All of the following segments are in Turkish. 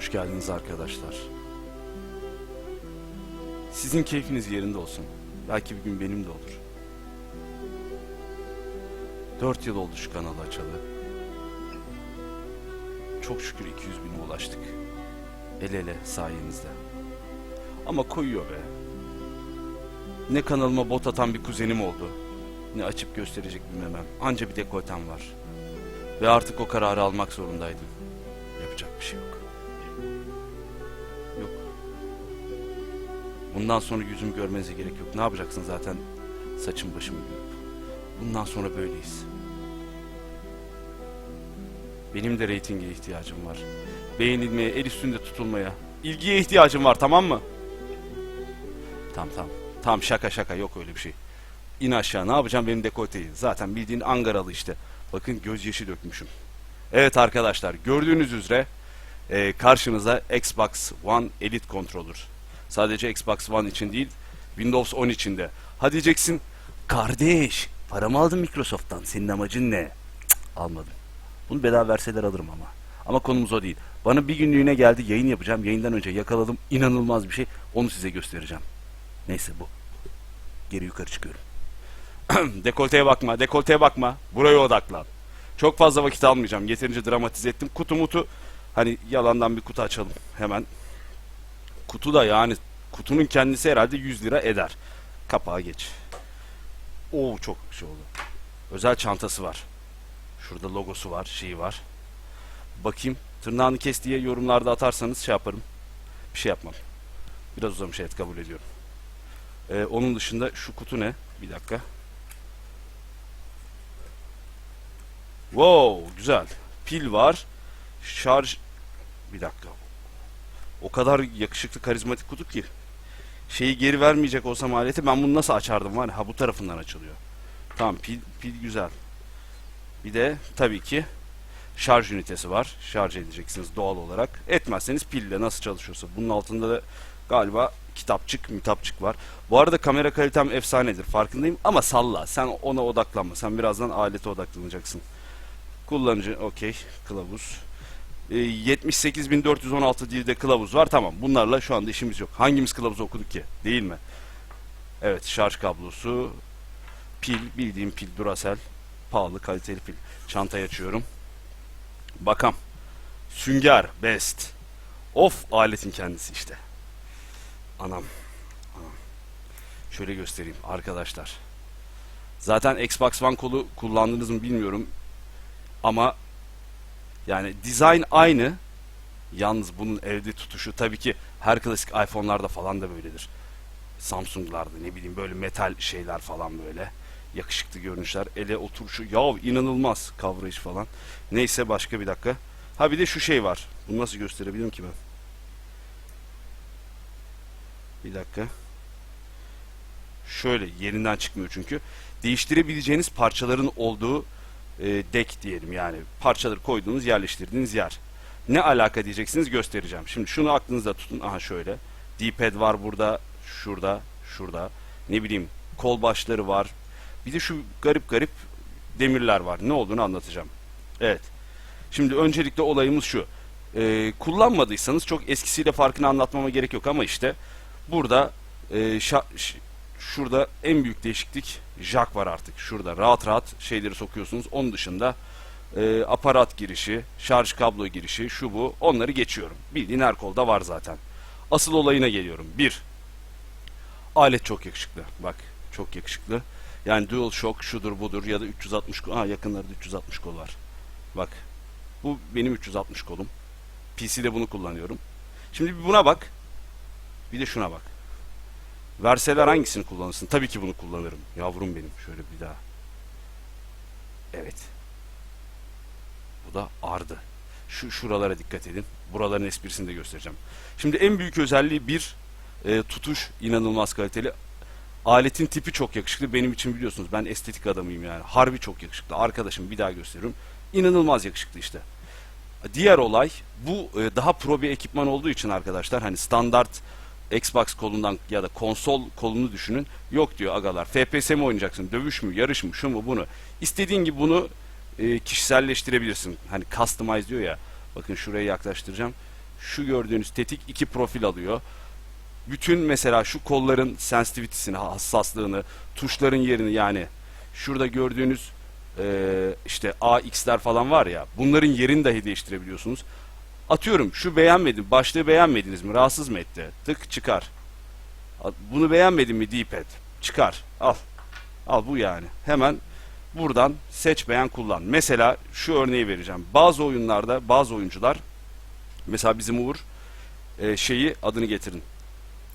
Hoş geldiniz arkadaşlar. Sizin keyfiniz yerinde olsun. Belki bir gün benim de olur. Dört yıl oldu şu kanalı açalı. Çok şükür 200 bine ulaştık. El ele sayenizde. Ama koyuyor be. Ne kanalıma bot atan bir kuzenim oldu. Ne açıp gösterecek bir memem. Anca bir dekoltem var. Ve artık o kararı almak zorundaydım. Yapacak bir şey yok. Yok. Bundan sonra yüzümü görmenize gerek yok. Ne yapacaksın zaten saçım başımı görüp. Bundan sonra böyleyiz. Benim de reytinge ihtiyacım var. Beğenilmeye, el üstünde tutulmaya, ilgiye ihtiyacım var tamam mı? Tamam tamam. Tamam şaka şaka yok öyle bir şey. İn aşağı ne yapacağım benim dekolteyi. Zaten bildiğin Angaralı işte. Bakın gözyaşı dökmüşüm. Evet arkadaşlar gördüğünüz üzere e, karşınıza Xbox One Elite Controller. Sadece Xbox One için değil Windows 10 için de. Ha diyeceksin kardeş paramı aldın Microsoft'tan senin amacın ne? Cık, almadım. Bunu bedava verseler alırım ama. Ama konumuz o değil. Bana bir günlüğüne geldi yayın yapacağım. Yayından önce yakaladım inanılmaz bir şey. Onu size göstereceğim. Neyse bu. Geri yukarı çıkıyorum. dekolteye bakma, dekolteye bakma. Buraya odaklan. Çok fazla vakit almayacağım. Yeterince dramatize ettim. Kutu mutu hani yalandan bir kutu açalım hemen. Kutu da yani kutunun kendisi herhalde 100 lira eder. Kapağı geç. Oo çok şey oldu. Özel çantası var. Şurada logosu var, şeyi var. Bakayım. Tırnağını kes diye yorumlarda atarsanız şey yaparım. Bir şey yapmam. Biraz uzamış evet kabul ediyorum. Ee, onun dışında şu kutu ne? Bir dakika. Wow güzel. Pil var. Şarj... Bir dakika. O kadar yakışıklı karizmatik kutu ki. Şeyi geri vermeyecek olsam aleti ben bunu nasıl açardım var ya. Ha bu tarafından açılıyor. Tamam pil, pil güzel. Bir de tabii ki şarj ünitesi var. Şarj edeceksiniz doğal olarak. Etmezseniz pille nasıl çalışıyorsa. Bunun altında da galiba kitapçık, mitapçık var. Bu arada kamera kalitem efsanedir farkındayım ama salla. Sen ona odaklanma. Sen birazdan alete odaklanacaksın. Kullanıcı okey kılavuz. Ee, 78.416 dilde kılavuz var. Tamam bunlarla şu anda işimiz yok. Hangimiz kılavuzu okuduk ki? Değil mi? Evet şarj kablosu. Pil bildiğim pil Duracell. Pahalı kaliteli pil. Çantayı açıyorum. Bakam. Sünger best. Of aletin kendisi işte. Anam. Anam. Şöyle göstereyim arkadaşlar. Zaten Xbox One kolu kullandınız mı bilmiyorum. Ama yani dizayn aynı. Yalnız bunun evde tutuşu tabii ki her klasik iPhone'larda falan da böyledir. Samsung'larda ne bileyim böyle metal şeyler falan böyle. Yakışıklı görünüşler. Ele oturuşu. Ya inanılmaz kavrayış falan. Neyse başka bir dakika. Ha bir de şu şey var. Bunu nasıl gösterebilirim ki ben? Bir dakika. Şöyle yerinden çıkmıyor çünkü. Değiştirebileceğiniz parçaların olduğu e, deck diyelim yani. Parçaları koyduğunuz yerleştirdiğiniz yer. Ne alaka diyeceksiniz göstereceğim. Şimdi şunu aklınızda tutun. Aha şöyle. D-pad var burada. Şurada. Şurada. Ne bileyim kol başları var. Bir de şu garip garip demirler var. Ne olduğunu anlatacağım. Evet. Şimdi öncelikle olayımız şu. Ee, kullanmadıysanız çok eskisiyle farkını anlatmama gerek yok ama işte burada e, şurada en büyük değişiklik jack var artık. Şurada rahat rahat şeyleri sokuyorsunuz. Onun dışında e, aparat girişi, şarj kablo girişi, şu bu onları geçiyorum. Bildiğin her kolda var zaten. Asıl olayına geliyorum. Bir, alet çok yakışıklı. Bak çok yakışıklı. Yani Dual Shock şudur budur ya da 360 kol. Ha yakınlarda 360 kol var. Bak. Bu benim 360 kolum. PC'de bunu kullanıyorum. Şimdi buna bak. Bir de şuna bak. Verseler hangisini kullanırsın? Tabii ki bunu kullanırım. Yavrum benim. Şöyle bir daha. Evet. Bu da ardı. Şu şuralara dikkat edin. Buraların esprisini de göstereceğim. Şimdi en büyük özelliği bir e, tutuş inanılmaz kaliteli. Aletin tipi çok yakışıklı. Benim için biliyorsunuz ben estetik adamıyım yani. Harbi çok yakışıklı. Arkadaşım bir daha gösteriyorum. İnanılmaz yakışıklı işte. Diğer olay bu e, daha pro bir ekipman olduğu için arkadaşlar hani standart Xbox kolundan ya da konsol kolunu düşünün. Yok diyor agalar. FPS mi oynayacaksın? Dövüş mü? Yarış mı? Şu mu? Bunu. İstediğin gibi bunu e, kişiselleştirebilirsin. Hani customize diyor ya. Bakın şuraya yaklaştıracağım. Şu gördüğünüz tetik iki profil alıyor. Bütün mesela şu kolların sensitivity'sini, hassaslığını, tuşların yerini yani şurada gördüğünüz eee, işte AX'ler falan var ya bunların yerini dahi değiştirebiliyorsunuz. Atıyorum şu beğenmedim, başlığı beğenmediniz mi? Rahatsız mı etti? Tık çıkar. Bunu beğenmedin mi D-pad? Çıkar. Al. Al bu yani. Hemen buradan seç beğen kullan. Mesela şu örneği vereceğim. Bazı oyunlarda bazı oyuncular mesela bizim Uğur e, şeyi adını getirin.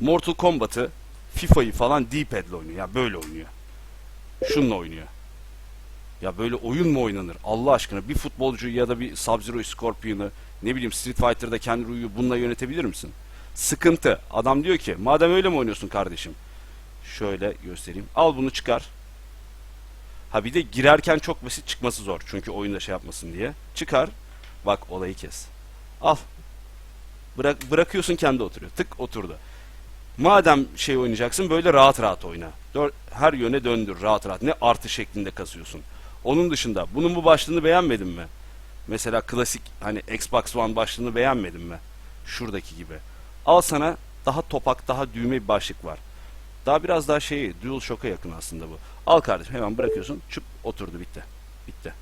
Mortal Kombat'ı FIFA'yı falan D-pad'le oynuyor. Ya böyle oynuyor. Şununla oynuyor. Ya böyle oyun mu oynanır? Allah aşkına bir futbolcu ya da bir Sub-Zero Scorpion'ı ne bileyim Street Fighter'da kendi Ruyu bununla yönetebilir misin? Sıkıntı. Adam diyor ki madem öyle mi oynuyorsun kardeşim? Şöyle göstereyim. Al bunu çıkar. Ha bir de girerken çok basit çıkması zor. Çünkü oyunda şey yapmasın diye. Çıkar. Bak olayı kes. Al. Bırak, bırakıyorsun kendi oturuyor. Tık oturdu. Madem şey oynayacaksın böyle rahat rahat oyna. Her yöne döndür rahat rahat. Ne artı şeklinde kasıyorsun. Onun dışında bunun bu başlığını beğenmedin mi? Mesela klasik hani Xbox One başlığını beğenmedin mi? Şuradaki gibi. Al sana daha topak, daha düğme bir başlık var. Daha biraz daha şey DualShock'a yakın aslında bu. Al kardeşim hemen bırakıyorsun. Çıp oturdu bitti. Bitti.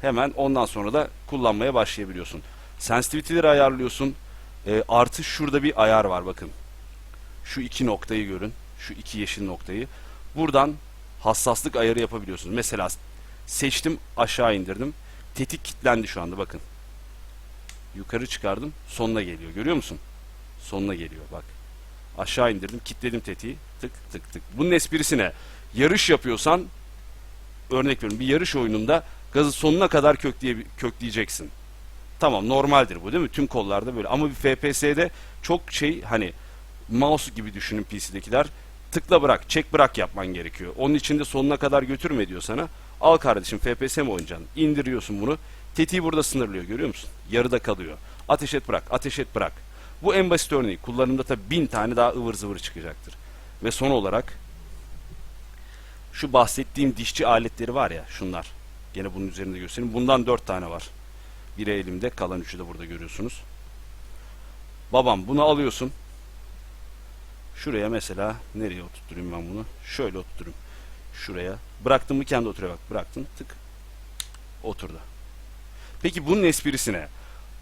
Hemen ondan sonra da kullanmaya başlayabiliyorsun. Sensitivity'leri ayarlıyorsun. E, artı şurada bir ayar var bakın. Şu iki noktayı görün. Şu iki yeşil noktayı. Buradan hassaslık ayarı yapabiliyorsunuz. Mesela seçtim aşağı indirdim. Tetik kilitlendi şu anda bakın. Yukarı çıkardım sonuna geliyor. Görüyor musun? Sonuna geliyor bak. Aşağı indirdim kilitledim tetiği. Tık tık tık. Bunun esprisi ne? Yarış yapıyorsan örnek veriyorum bir yarış oyununda gazı sonuna kadar kökleye, kökleyeceksin. Tamam normaldir bu değil mi? Tüm kollarda böyle. Ama bir FPS'de çok şey hani mouse gibi düşünün PC'dekiler. Tıkla bırak, çek bırak yapman gerekiyor. Onun için de sonuna kadar götürme diyor sana. Al kardeşim FPS mi oynayacaksın? İndiriyorsun bunu. Tetiği burada sınırlıyor görüyor musun? Yarıda kalıyor. Ateş et bırak, ateş et bırak. Bu en basit örneği. Kullanımda tabi bin tane daha ıvır zıvır çıkacaktır. Ve son olarak şu bahsettiğim dişçi aletleri var ya şunlar. Gene bunun üzerinde göstereyim. Bundan dört tane var. Biri elimde kalan üçü de burada görüyorsunuz. Babam bunu alıyorsun. Şuraya mesela nereye oturtturayım ben bunu? Şöyle oturtturayım. Şuraya. Bıraktım mı kendi oturuyor bak. Bıraktım tık. Oturdu. Peki bunun esprisi ne?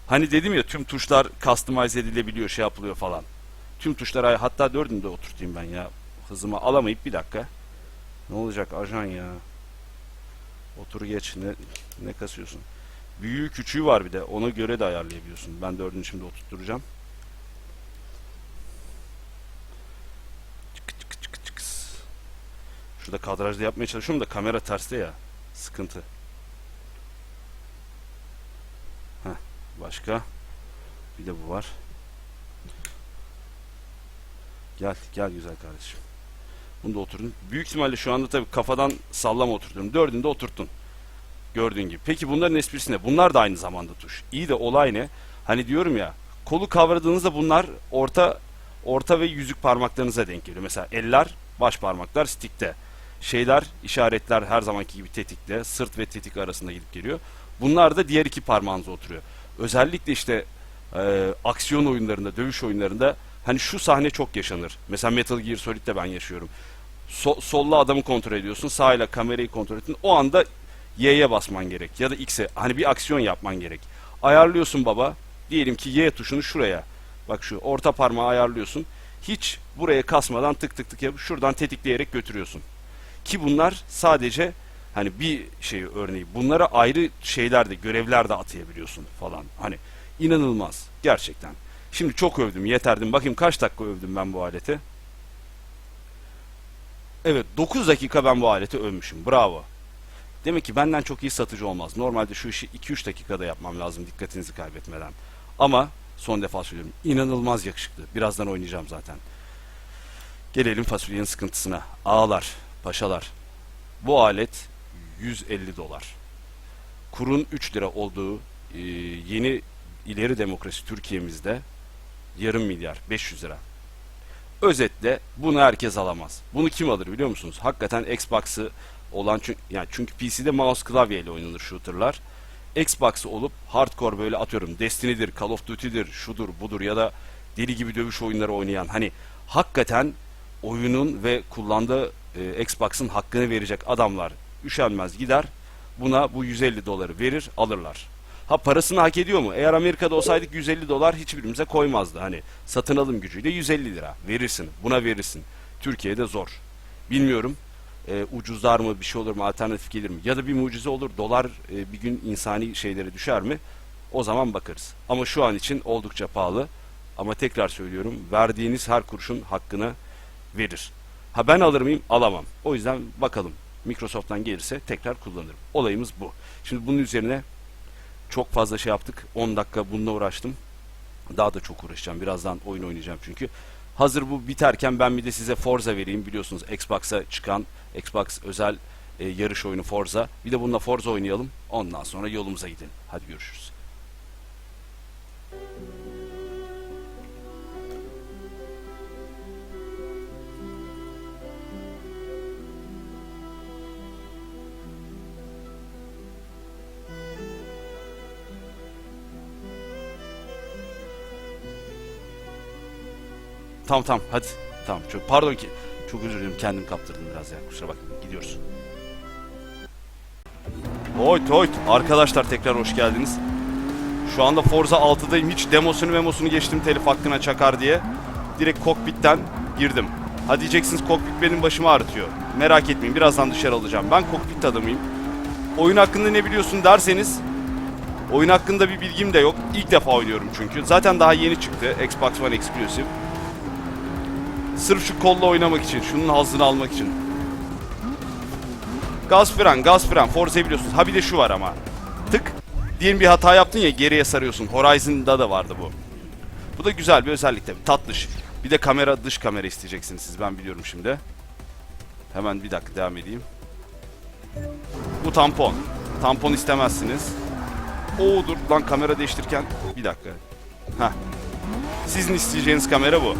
Hani dedim ya tüm tuşlar customize edilebiliyor şey yapılıyor falan. Tüm tuşlar hatta dördünü de oturtayım ben ya. Hızımı alamayıp bir dakika. Ne olacak ajan ya? Otur geç. Ne, ne kasıyorsun? Büyüğü küçüğü var bir de. Ona göre de ayarlayabiliyorsun. Ben dördünü şimdi oturtturacağım. Şurada kadrajda yapmaya çalışıyorum da kamera terste ya. Sıkıntı. Heh, başka. Bir de bu var. Gel, gel güzel kardeşim. Bunu da oturdun. Büyük ihtimalle şu anda tabii kafadan sallama oturtuyorum. Dördünü de oturttun. Gördüğün gibi. Peki bunların esprisi ne? Bunlar da aynı zamanda tuş. İyi de olay ne? Hani diyorum ya kolu kavradığınızda bunlar orta orta ve yüzük parmaklarınıza denk geliyor. Mesela eller, baş parmaklar stickte. Şeyler, işaretler her zamanki gibi tetikte. Sırt ve tetik arasında gidip geliyor. Bunlar da diğer iki parmağınıza oturuyor. Özellikle işte e, aksiyon oyunlarında, dövüş oyunlarında hani şu sahne çok yaşanır. Mesela Metal Gear Solid'de ben yaşıyorum. So, solla adamı kontrol ediyorsun. Sağıyla kamerayı kontrol ettin. O anda Y'ye basman gerek. Ya da X'e. Hani bir aksiyon yapman gerek. Ayarlıyorsun baba. Diyelim ki Y tuşunu şuraya. Bak şu orta parmağı ayarlıyorsun. Hiç buraya kasmadan tık tık tık yapıp şuradan tetikleyerek götürüyorsun. Ki bunlar sadece hani bir şey örneği. Bunlara ayrı şeyler de görevler de atayabiliyorsun falan. Hani inanılmaz. Gerçekten. Şimdi çok övdüm yeterdim. Bakayım kaç dakika övdüm ben bu aleti. Evet 9 dakika ben bu aleti övmüşüm. Bravo. Demek ki benden çok iyi satıcı olmaz. Normalde şu işi 2-3 dakikada yapmam lazım dikkatinizi kaybetmeden. Ama son defa söylüyorum inanılmaz yakışıklı. Birazdan oynayacağım zaten. Gelelim fasulyenin sıkıntısına. Ağlar, paşalar. Bu alet 150 dolar. Kurun 3 lira olduğu e, yeni ileri demokrasi Türkiye'mizde yarım milyar 500 lira. Özetle bunu herkes alamaz. Bunu kim alır biliyor musunuz? Hakikaten Xbox'ı olan çünkü yani çünkü PC'de mouse klavyeyle oynanır shooter'lar. Xbox olup hardcore böyle atıyorum Destiny'dir, Call of Duty'dir, şudur budur ya da deli gibi dövüş oyunları oynayan hani hakikaten oyunun ve kullandığı e, Xbox'ın hakkını verecek adamlar üşenmez gider buna bu 150 doları verir alırlar. Ha parasını hak ediyor mu? Eğer Amerika'da olsaydık 150 dolar hiçbirimize koymazdı. Hani satın alım gücüyle 150 lira verirsin. Buna verirsin. Türkiye'de zor. Bilmiyorum. E, ucuzlar mı bir şey olur mu alternatif gelir mi? Ya da bir mucize olur dolar e, bir gün insani şeylere düşer mi? O zaman bakarız. Ama şu an için oldukça pahalı. Ama tekrar söylüyorum verdiğiniz her kuruşun hakkını verir. Ha ben alır mıyım? Alamam. O yüzden bakalım. Microsoft'tan gelirse tekrar kullanırım. Olayımız bu. Şimdi bunun üzerine çok fazla şey yaptık. 10 dakika bununla uğraştım. Daha da çok uğraşacağım. Birazdan oyun oynayacağım çünkü. Hazır bu biterken ben bir de size Forza vereyim. Biliyorsunuz Xbox'a çıkan Xbox özel e, yarış oyunu Forza. Bir de bununla Forza oynayalım. Ondan sonra yolumuza gidelim. Hadi görüşürüz. Tamam tamam hadi. Tamam çok pardon ki. Çok özür dilerim kendim kaptırdım biraz ya. Kusura bakmayın. Gidiyoruz. Hoyt hoyt. Arkadaşlar tekrar hoş geldiniz. Şu anda Forza 6'dayım. Hiç demosunu memosunu geçtim telif hakkına çakar diye. Direkt kokpitten girdim. Ha diyeceksiniz kokpit benim başımı ağrıtıyor. Merak etmeyin birazdan dışarı alacağım. Ben kokpit adamıyım. Oyun hakkında ne biliyorsun derseniz oyun hakkında bir bilgim de yok. İlk defa oynuyorum çünkü. Zaten daha yeni çıktı. Xbox One Exclusive. Sırf şu kolla oynamak için, şunun hazzını almak için. Gaz fren, gaz fren. Forza'yı biliyorsunuz. Ha bir de şu var ama. Tık. Diyelim bir hata yaptın ya geriye sarıyorsun. Horizon'da da vardı bu. Bu da güzel bir özellik tabii. Tatlış. Bir de kamera, dış kamera isteyeceksiniz siz. Ben biliyorum şimdi. Hemen bir dakika devam edeyim. Bu tampon. Tampon istemezsiniz. Oo dur lan kamera değiştirirken. Bir dakika. Heh. Sizin isteyeceğiniz kamera bu.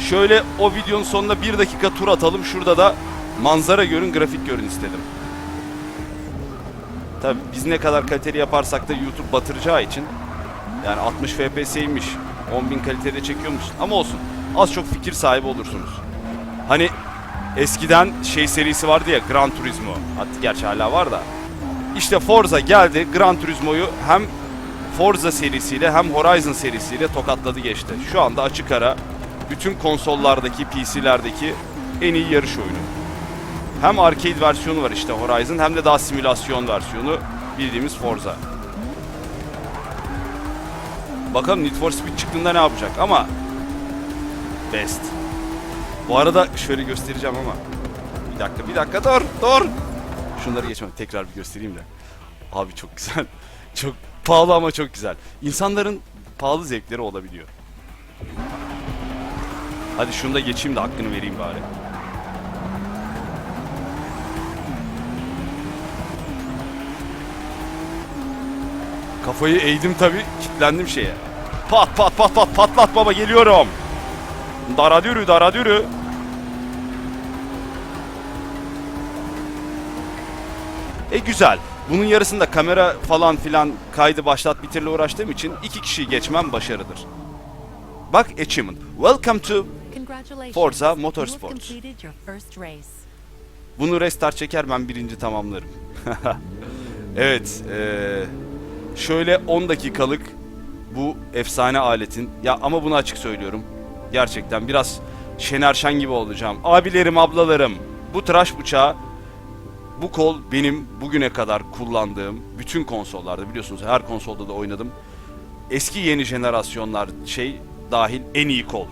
Şöyle o videonun sonunda bir dakika tur atalım. Şurada da manzara görün, grafik görün istedim. Tabi biz ne kadar kaliteli yaparsak da YouTube batıracağı için yani 60 FPS'ymiş 10.000 kalitede çekiyormuş ama olsun az çok fikir sahibi olursunuz. Hani eskiden şey serisi vardı ya Gran Turismo. Hatta gerçi hala var da. İşte Forza geldi Gran Turismo'yu hem Forza serisiyle hem Horizon serisiyle tokatladı geçti. Şu anda açık ara bütün konsollardaki, PC'lerdeki en iyi yarış oyunu. Hem arcade versiyonu var işte Horizon hem de daha simülasyon versiyonu bildiğimiz Forza. Bakalım Need for Speed çıktığında ne yapacak ama best. Bu arada şöyle göstereceğim ama bir dakika bir dakika dur dur. Şunları geçmem tekrar bir göstereyim de. Abi çok güzel. Çok pahalı ama çok güzel. İnsanların pahalı zevkleri olabiliyor. Hadi şunu da geçeyim de hakkını vereyim bari. Kafayı eğdim tabi, kilitlendim şeye. Pat pat pat pat patlat baba geliyorum. Dara dürü dara dürü. E güzel. Bunun yarısında kamera falan filan kaydı başlat bitirle uğraştığım için iki kişiyi geçmem başarıdır. Bak achievement. Welcome to. Forza Motorsport. Bunu restart çeker ben birinci tamamlarım. evet. eee, şöyle 10 dakikalık bu efsane aletin. Ya ama bunu açık söylüyorum. Gerçekten biraz Şener Şen gibi olacağım. Abilerim ablalarım bu tıraş bıçağı bu kol benim bugüne kadar kullandığım bütün konsollarda biliyorsunuz her konsolda da oynadım. Eski yeni jenerasyonlar şey dahil en iyi kol.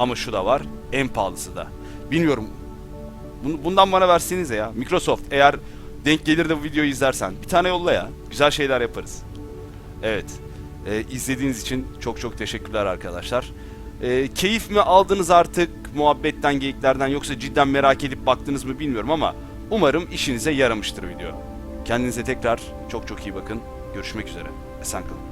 Ama şu da var en pahalısı da. Bilmiyorum Bundan bana versenize ya. Microsoft eğer denk gelir de bu videoyu izlersen bir tane yolla ya. Güzel şeyler yaparız. Evet. Ee, izlediğiniz için çok çok teşekkürler arkadaşlar. Ee, keyif mi aldınız artık muhabbetten, geyiklerden yoksa cidden merak edip baktınız mı bilmiyorum ama umarım işinize yaramıştır video. Kendinize tekrar çok çok iyi bakın. Görüşmek üzere. Esen kalın.